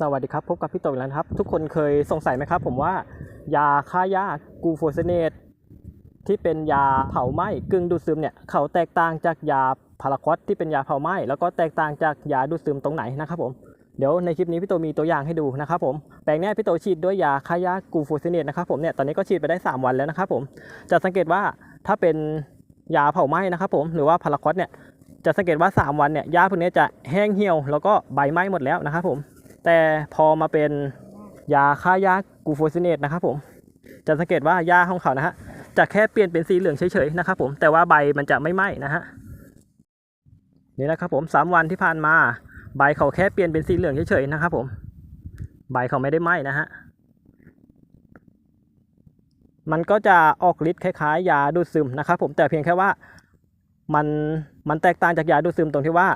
สวัสดีครับ พบกับพี่โตอีกแล้วนะครับ ทุกคนเคยสงสัยไหมครับ ผมว่ายาฆ่าหญ้ากูโฟเซเนตที่เป็นยาเผาไหม้กึ่งดูดซึมเนี่ยเขาแตกต่างจากยาพาราควอตที่เป็นยาเผาไหม้แล้วก็แตกต่างจากยาดูดซึมตรงไหนนะครับผมเดี๋ยวในคลิปนี้พี่โตมีตัวอย่างให้ดูนะครับผมแปลงนี้พี่โตฉีดด้วยยาฆ่าหญ้ากูโฟเซเนตนะครับผมเนี่ยตอนนี้ก็ฉีดไปได้ 3 วันแล้วนะครับผมจะสังเกตว่าถ้าเป็นยาเผาไหม้นะครับผมหรือว่าพาราควอตเนี่ยจะสังเกตว่า 3 วันเนี่ยหญ้าพวกนี้จะแห้งเหี่ยวแล้วก็ใบไหม้หมดแล้วนะครับผม แต่พอมาเป็นยาฆ่าหญ้ากูโฟซิเนตนะครับผมจะสังเกตว่าหญ้าของเขานะฮะจะแค่เปลี่ยนเป็นสีเหลืองเฉยๆนะครับผมแต่ว่าใบมันจะไม่ไหม้นะฮะนี่นะครับผมสามวันที่ผ่านมาใบเขาแค่เปลี่ยนเป็นสีเหลืองเฉยๆนะครับผมใบเขาไม่ได้ไหม้นะฮะมันก็จะออกฤทธิ์คล้ายๆ ยาดูดซึมนะครับผมแต่เพียงแค่ว่ามันมันแตกต่างจากยาดูดซึมตรงที่ว่า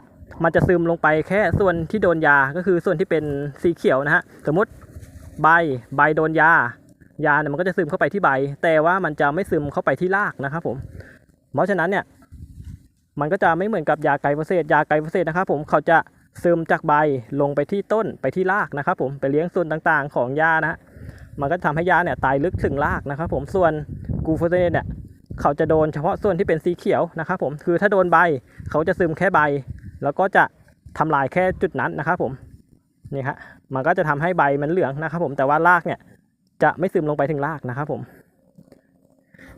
มันจะซึมลงไปแค่ส่วนที่โดนยาก็คือส่วนที่เป็นสีเขียวนะฮะสมมติใบใบโดนยายาเนี่ยมันก็จะซึมเข้าไปที่ใบ แต่ว่ามันจะไม่ซึมเข้าไปที่รากนะครับผมเพราะฉะนั้นเนี่ยมันก็จะไม่เหมือนกับยาไกลโฟเซตยาไกลโฟเซตนะครับผมเขาจะซึมจากใบลงไปที่ต้นไปที่รากนะครับผมไปเลี้ยงส่วนต่างๆ ของยานะฮะมันก็ทำให้ยาเนี่ยตายลึกถึงรากนะครับผมส่วนกูโฟเซตเนี่ยเขาจะโดนเฉพาะส่วนที่เป็นสีเขียวนะครับผมคือถ้าโดนใบเขาจะซึมแค่ใบ แล้วก็จะทำลายแค่จุดนั้นนะครับผมนี่ฮะมันก็จะทำให้ใบมันเหลืองนะครับผมแต่ว่ารากเนี่ยจะไม่ซึมลงไปถึงรากนะครับผม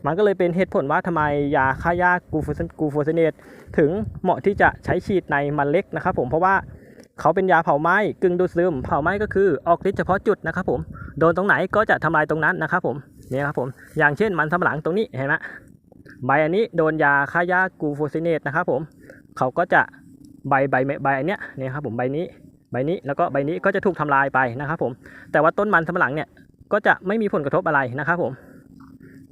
มันก็เลยเป็นเหตุผลว่าทำไมยาฆ่าหญ้ากูโฟกูโฟเซเนตถึงเหมาะที่จะใช้ฉีดในมันเล็กนะครับผมเพราะว่าเขาเป็นยาเผาไหม้กึ่งดูดซึมเผาไหม้ก็คือออกฤทธิ์เฉพาะจุดนะครับผมโดนตรงไหนก็จะทำลายตรงนั้นนะครับผมนี่ครับผมอย่างเช่นมันสำปะหลังตรงนี้เห็นไหมใบอันนี้โดนยาฆ่าหญ้ากูโฟเซเนตนะครับผมเขาก็จะ ใบใบใบอันเนี้ยเนี่ยครับผมใบนี้ใบนี้แล้วก็ใบนี้ก็จะถูกทำลายไปนะครับผมแต่ว่าต้นมันสำปะหลังเนี่ยก็จะไม่มีผลกระทบอะไรนะครับผม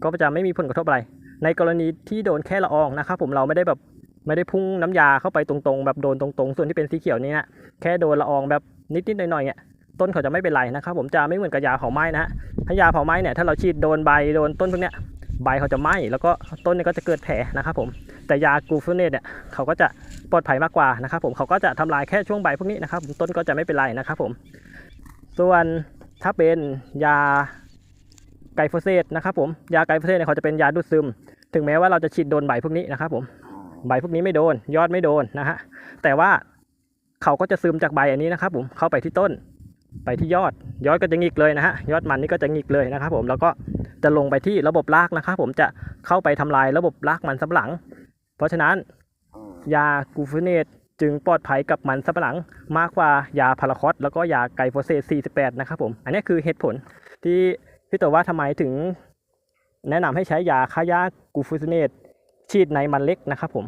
ก็จะไม่มีผลกระทบอะไร ในกรณีที่โดนแค่ละอองนะครับผมเราไม่ได้แบบไม่ได้พุ่งน้ำยาเข้าไปตรงๆ แบบโดนตรงๆ ส่วนที่เป็นสีเขียวนี่นะแค่โดนละอองแบบนิดๆหน่อยๆเนี่ยต้นเขาจะไม่เป็นไรนะครับผมจะไม่เหมือนกับยาเผาไหม้นะฮะถ้ายาเผาไหม้เนี่ยถ้าเราฉีดโดนใบโดนต้นพวกเนี้ยใบเขาจะไหม้แล้วก็ต้นเนี่ยก็จะเกิดแผลนะครับผม แต่ยากูฟเนตเนี่ยเขาก็จะปลอดภัยมากกว่านะครับผมเขาก็จะทำลายแค่ช่วงใบพวกนี้นะครับต้นก็จะไม่เป็นไรนะครับผม ส่วนถ้าเป็นยาไกโฟเซตนะครับผมยาไกโฟเซตเนี่ยเขาจะเป็นยาดูดซึม ถึงแม้ว่าเราจะฉีดโดนใบพวกนี้นะครับผมใบพวกนี้ไม่โดน ยอดไม่โดนนะฮะแต่ว่าเขาก็จะซึมจากใบอันนี้นะครับผมเข้าไปที่ต้นไปที่ยอดยอดก็จะหงิกเลยนะฮะยอดมันนี่ก็จะหงิกเลยนะครับผมแล้วก็จะลงไปที่ระบบรากนะครับผมจะเข้าไปทำลายระบบรากมันสำปะหลัง เพราะฉะนั้นยากูฟูเนตจึงปลอดภัยกับมันสับปะหลังมากกว่ายาพาราคอตแล้วก็ยาไกลโฟเซต48 นะครับผม อันนี้คือเหตุผลที่พี่ตัวว่าทำไมถึงแนะนำให้ใช้ยาฆ่าหญ้ากูฟูเนตฉีดในมันเล็กนะครับผม